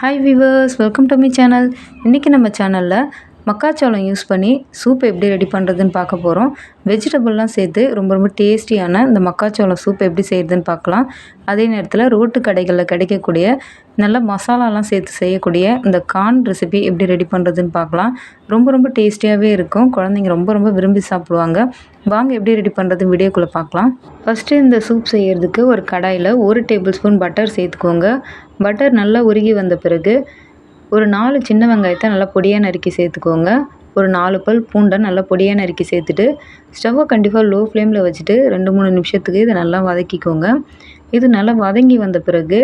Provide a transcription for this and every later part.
Hi viewers welcome to my channel இன்றைக்கி நம்ம சேனலில் மக்காச்சோளம் யூஸ் பண்ணி சூப் எப்படி ரெடி பண்ணுறதுன்னு பார்க்க போகிறோம் வெஜிடபிள்லாம் சேர்த்து ரொம்ப ரொம்ப டேஸ்டியான இந்த மக்காச்சோளம் சூப் எப்படி செய்கிறதுன்னு பார்க்கலாம். அதே நேரத்தில் ரோட்டு கடைகளில் கிடைக்கக்கூடிய நல்ல மசாலாலாம் சேர்த்து செய்யக்கூடிய இந்த கார்ன் ரெசிபி எப்படி ரெடி பண்ணுறதுன்னு பார்க்கலாம். ரொம்ப ரொம்ப டேஸ்டியாகவே இருக்கும். குழந்தைங்க ரொம்ப ரொம்ப விரும்பி சாப்பிடுவாங்க. வாங்க எப்படி ரெடி பண்ணுறது வீடியோக்குள்ளே பார்க்கலாம். ஃபஸ்ட்டு இந்த சூப் செய்கிறதுக்கு ஒரு கடாயில் ஒரு டேபிள் ஸ்பூன் பட்டர் சேர்த்துக்கோங்க. பட்டர் நல்லா உருகி வந்த பிறகு ஒரு நாலு சின்ன வெங்காயத்தை நல்லா பொடியாக நறுக்கி சேர்த்துக்கோங்க. ஒரு நாலு பல் பூண்டை நல்லா பொடியாக நறுக்கி சேர்த்துட்டு ஸ்டவ்வை கண்டிப்பாக லோ ஃப்ளேமில் வச்சுட்டு ரெண்டு மூணு நிமிஷத்துக்கு இதை நல்லா வதக்கிக்கோங்க. இது நல்லா வதங்கி வந்த பிறகு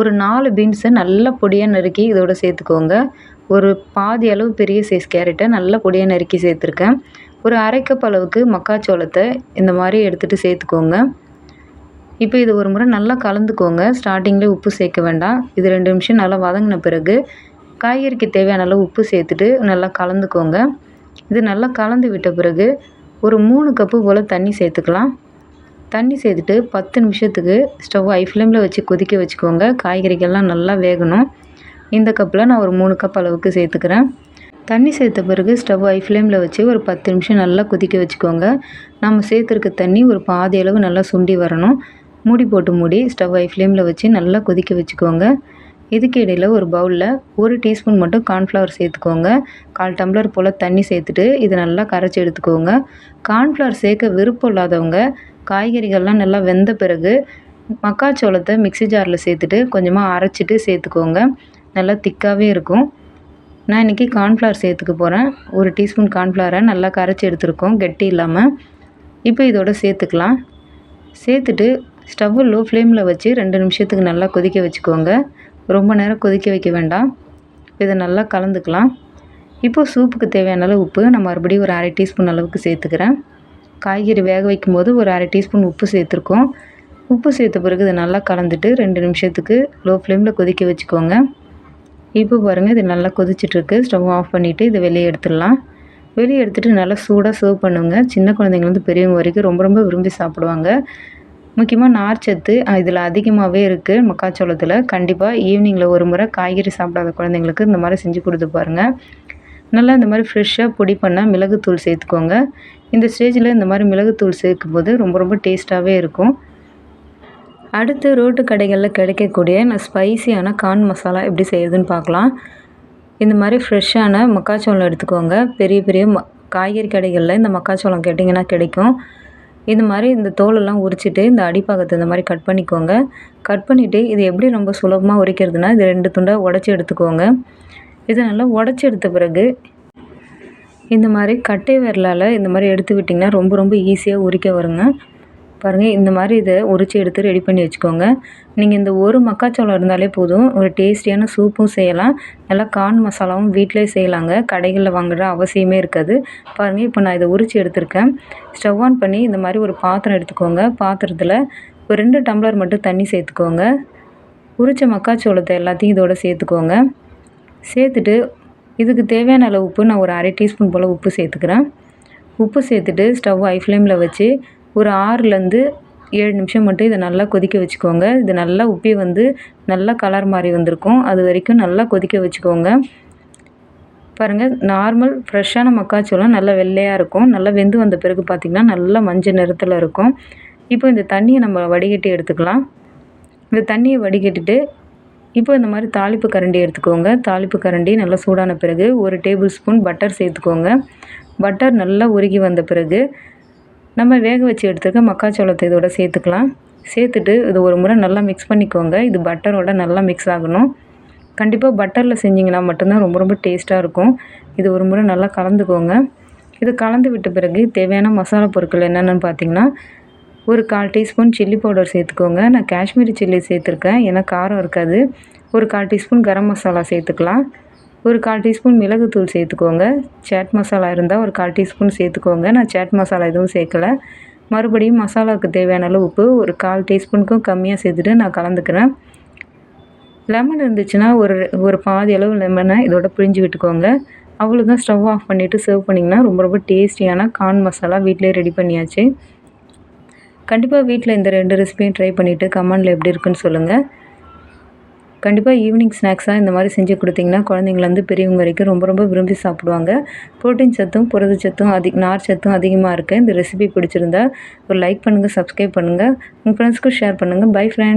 ஒரு நாலு பீன்ஸை நல்லா பொடியாக நறுக்கி இதோட சேர்த்துக்கோங்க. ஒரு பாதி அளவு பெரிய சைஸ் கேரட்டை நல்லா பொடியாக நறுக்கி சேர்த்துருக்கேன். ஒரு அரைக்கப் அளவுக்கு மக்காச்சோளத்தை இந்த மாதிரி எடுத்துகிட்டு சேர்த்துக்கோங்க. இப்போ இது ஒரு முறை நல்லா கலந்துக்கோங்க. ஸ்டார்டிங்கில் உப்பு சேர்க்க வேண்டாம். இது ரெண்டு நிமிஷம் நல்லா வதங்கின பிறகு காய்கறிக்கு தேவையான அளவு உப்பு சேர்த்துட்டு நல்லா கலந்துக்கோங்க. இது நல்லா கலந்து விட்ட பிறகு ஒரு மூணு கப்பு போல் தண்ணி சேர்த்துக்கலாம். தண்ணி சேர்த்துட்டு பத்து நிமிஷத்துக்கு ஸ்டவ் ஐ ஃப்ளேமில் வச்சு கொதிக்க வச்சுக்கோங்க. காய்கறிகள்லாம் நல்லா வேகணும். இந்த கப்பில் நான் ஒரு மூணு கப் அளவுக்கு சேர்த்துக்கிறேன். தண்ணி சேர்த்த பிறகு ஸ்டவ் ஐ ஃப்ளேமில் வச்சு ஒரு பத்து நிமிஷம் நல்லா கொதிக்க வச்சுக்கோங்க. நம்ம சேர்த்துருக்க தண்ணி ஒரு பாதி அளவு நல்லா சுண்டி வரணும். மூடி போட்டு மூடி ஸ்டவ் ஐ ஃப்ளேமில் வச்சு நல்லா கொதிக்க வச்சுக்கோங்க. இதுக்கு இடையில் ஒரு பவுலில் ஒரு டீஸ்பூன் மட்டும் கார்ன்ஃப்ளவர் சேர்த்துக்கோங்க. கால் டம்ளர் போல் தண்ணி சேர்த்துட்டு இதை நல்லா கரைச்சி எடுத்துக்கோங்க. கார்ன்ஃப்ளவர் சேர்க்க விருப்பம் இல்லாதவங்க காய்கறிகள்லாம் நல்லா வெந்த பிறகு மக்காச்சோளத்தை மிக்சி ஜாரில் சேர்த்துட்டு கொஞ்சமாக அரைச்சிட்டு சேர்த்துக்கோங்க. நல்லா திக்காகவே இருக்கும். நான் இன்றைக்கி கார்ன்ஃப்ளவர் சேர்த்துக்க போகிறேன் ஒரு டீஸ்பூன் கார்ன்ஃப்ளவரை நல்லா கரைச்சி எடுத்துருக்கோம் கெட்டி இல்லாமல் இப்போ இதோட சேர்த்துக்கலாம். சேர்த்துட்டு ஸ்டவ்வு லோ ஃப்ளேமில் வச்சு ரெண்டு நிமிஷத்துக்கு நல்லா கொதிக்க வச்சுக்கோங்க. ரொம்ப நேரம் கொதிக்க வைக்க வேண்டாம். இதை நல்லா கலந்துக்கலாம். இப்போது சூப்புக்கு தேவையான அளவு உப்பு நான் மறுபடியும் ஒரு அரை டீஸ்பூன் அளவுக்கு சேர்த்துக்கிறேன். காய்கறி வேக வைக்கும்போது ஒரு அரை டீஸ்பூன் உப்பு சேர்த்துருக்கோம். உப்பு சேர்த்த பிறகு இதை நல்லா கலந்துட்டு ரெண்டு நிமிஷத்துக்கு லோ ஃப்ளேமில் கொதிக்க வச்சுக்கோங்க. இப்போ பாருங்கள் இது நல்லா கொதிச்சிட்ருக்கு. ஸ்டவ் ஆஃப் பண்ணிவிட்டு இதை வெளியே எடுத்துடலாம். வெளியே எடுத்துகிட்டு நல்லா சூடாக சர்வ் பண்ணுங்க. சின்ன குழந்தைங்கலேருந்து பெரியவங்க வரைக்கும் ரொம்ப ரொம்ப விரும்பி சாப்பிடுவாங்க. முக்கியமாக நார்ச்சத்து இதில் அதிகமாகவே இருக்குது மக்காச்சோளத்தில் கண்டிப்பாக ஈவினிங்கில் ஒரு முறை காய்கறி சாப்பிடாத குழந்தைங்களுக்கு இந்த மாதிரி செஞ்சு கொடுத்து பாருங்கள் நல்லா இந்த மாதிரி ஃப்ரெஷ்ஷாக பொடி பண்ணால் மிளகுத்தூள் சேர்த்துக்கோங்க. இந்த ஸ்டேஜில் இந்த மாதிரி மிளகுத்தூள் சேர்க்கும்போது ரொம்ப ரொம்ப டேஸ்ட்டாகவே இருக்கும். அடுத்து ரோட்டு கடைகளில் கிடைக்கக்கூடிய நான் ஸ்பைசியான கார்ன் மசாலா எப்படி செய்யுதுன்னு பார்க்கலாம். இந்த மாதிரி ஃப்ரெஷ்ஷான மக்காச்சோளம் எடுத்துக்கோங்க. பெரிய பெரிய ம காய்கறி கடைகளில் இந்த மக்காச்சோளம் கேட்டிங்கன்னா கிடைக்கும். இது மாதிரி இந்த தோலெல்லாம் உரிச்சிட்டு இந்த அடிப்பாகத்தை இந்த மாதிரி கட் பண்ணிக்கோங்க. கட் பண்ணிவிட்டு இது எப்படி ரொம்ப சுலபமாக உரிக்கிறதுனா இது ரெண்டு துண்டாக உடச்சி எடுத்துக்கோங்க. இதை நல்லா உடச்சி எடுத்த பிறகு இந்த மாதிரி கட்டை விரலால் இந்த மாதிரி எடுத்து விட்டிங்கன்னா ரொம்ப ரொம்ப ஈஸியாக உரிக்க வருங்க. பாருங்கள் இந்த மாதிரி இதை உரித்து எடுத்து ரெடி பண்ணி வச்சுக்கோங்க. நீங்கள் இந்த ஒரு மக்காச்சோளம் இருந்தாலே போதும் ஒரு டேஸ்டியான சூப்பும் செய்யலாம். நல்லா கார்ன் மசாலாவும் வீட்டிலே செய்யலாங்க. கடைகளில் வாங்குற அவசியமே இருக்காது. பாருங்கள் இப்போ நான் இதை உரித்து எடுத்திருக்கேன். ஸ்டவ் ஆன் பண்ணி இந்த மாதிரி ஒரு பாத்திரம் எடுத்துக்கோங்க. பாத்திரத்தில் ஒரு ரெண்டு டம்ளர் மட்டும் தண்ணி சேர்த்துக்கோங்க. உரித்த மக்காச்சோளத்தை எல்லாத்தையும் இதோட சேர்த்துக்கோங்க. சேர்த்துட்டு இதுக்கு தேவையான அளவு உப்பு நான் ஒரு அரை டீஸ்பூன் போல் உப்பு சேர்த்துக்கிறேன். உப்பு சேர்த்துட்டு ஸ்டவ் ஐ ஃப்ளேமில் வச்சு ஒரு ஆறுலேருந்து ஏழு நிமிஷம் மட்டும் இதை நல்லா கொதிக்க வச்சுக்கோங்க. இது நல்லா உப்பி வந்து நல்லா கலர் மாதிரி வந்திருக்கும். அது வரைக்கும் நல்லா கொதிக்க வச்சுக்கோங்க. பாருங்கள் நார்மல் ஃப்ரெஷ்ஷான மக்காச்சோளம் நல்லா வெள்ளையாக இருக்கும். நல்லா வெந்து வந்த பிறகு பார்த்திங்கன்னா நல்லா மஞ்சள் நிறத்தில் இருக்கும். இப்போ இந்த தண்ணியை நம்ம வடிகட்டி எடுத்துக்கலாம். இந்த தண்ணியை வடிகட்டிட்டு இப்போ இந்த மாதிரி தாளிப்பு கரண்டி எடுத்துக்கோங்க. தாளிப்பு கரண்டி நல்லா சூடான பிறகு ஒரு டேபிள் ஸ்பூன் பட்டர் சேர்த்துக்கோங்க. பட்டர் நல்லா உருகி வந்த பிறகு நம்ம வேக வச்சு எடுத்துருக்க மக்காச்சோளத்தை இதோட சேர்த்துக்கலாம். சேர்த்துட்டு இது ஒரு முறை நல்லா மிக்ஸ் பண்ணிக்கோங்க. இது பட்டரோட நல்லா மிக்ஸ் ஆகணும். கண்டிப்பாக பட்டரில் செஞ்சிங்கன்னா மட்டும்தான் ரொம்ப ரொம்ப டேஸ்ட்டாக இருக்கும். இது ஒரு முறை நல்லா கலந்துக்கோங்க. இது கலந்து விட்ட பிறகு தேவையான மசாலா பொருட்கள் என்னென்னு பார்த்தீங்கன்னா ஒரு கால் டீஸ்பூன் சில்லி பவுடர் சேர்த்துக்கோங்க. நான் காஷ்மீரி சில்லி சேர்த்துருக்கேன். ஏன்னா காரம் இருக்காது. ஒரு கால் டீஸ்பூன் கரம் மசாலா சேர்த்துக்கலாம். ஒரு கால் டீஸ்பூன் மிளகுத்தூள் சேர்த்துக்கோங்க. சாட் மசாலா இருந்தால் ஒரு கால் டீஸ்பூன் சேர்த்துக்கோங்க. நான் சாட் மசாலா எதுவும் சேர்க்கல. மறுபடியும் மசாலாவுக்கு தேவையான அளவு உப்பு ஒரு கால் டீஸ்பூனுக்கும் கம்மியாக சேர்த்துட்டு நான் கலந்துக்கிறேன். லெமன் இருந்துச்சுன்னா ஒரு ஒரு பாதி அளவு லெமனை இதோட பிழிஞ்சு விட்டுக்கோங்க. அவ்வளோதான் ஸ்டவ் ஆஃப் பண்ணிவிட்டு சர்வ் பண்ணிங்கன்னா ரொம்ப ரொம்ப டேஸ்டியான கார்ன் மசாலா வீட்டிலே ரெடி பண்ணியாச்சு. கண்டிப்பாக வீட்டில் இந்த ரெண்டு ரெசிபியும் ட்ரை பண்ணிவிட்டு கமெண்டில் எப்படி இருக்குன்னு சொல்லுங்கள் கண்டிப்பாக ஈவினிங் ஸ்நாக்ஸாக இந்த மாதிரி செஞ்சு கொடுத்தீங்கன்னா குழந்தைங்கலேருந்து பெரியவங்க வரைக்கும் ரொம்ப ரொம்ப விரும்பி சாப்பிடுவாங்க. ப்ரோட்டீன் சத்தும் புரதச்சத்தும் அதிக நார் சத்தும் அதிகமாக இருக்குது இந்த ரெசிபி பிடிச்சிருந்தா ஒரு லைக் பண்ணுங்கள் சப்ஸ்கிரைப் பண்ணுங்கள் உங்கள் ஃப்ரெண்ட்ஸ்க்கும் ஷேர் பண்ணுங்கள் பை ஃப்ரெண்ட்